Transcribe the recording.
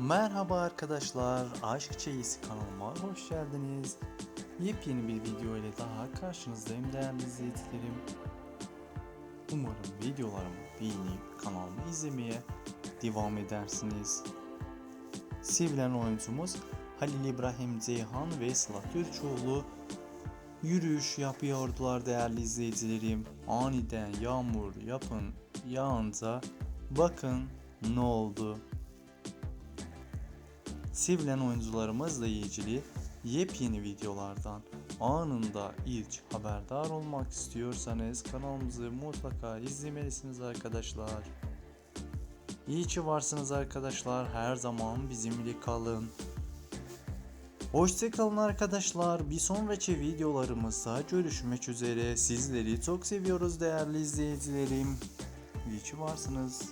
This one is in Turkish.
Merhaba arkadaşlar, Aşk Çeyiz kanalıma hoş geldiniz. Yepyeni bir video ile daha karşınızdayım değerli izleyicilerim. Umarım videolarımı beğenip kanalımı izlemeye devam edersiniz. Sevilen oyuncumuz Halil İbrahim Ceyhan ve Sıla Türkoğlu yürüyüş yapıyordular değerli izleyicilerim. Aniden yağmur yapın yağınca bakın ne oldu. Sevilen oyuncularımızla ilgili yepyeni videolardan anında ilk haberdar olmak istiyorsanız kanalımızı mutlaka izlemelisiniz arkadaşlar. İyi ki varsınız arkadaşlar. Her zaman bizimle kalın. Hoşçakalın arkadaşlar. Bir sonraki videolarımızda görüşmek üzere. Sizleri çok seviyoruz değerli izleyicilerim. İyi ki varsınız.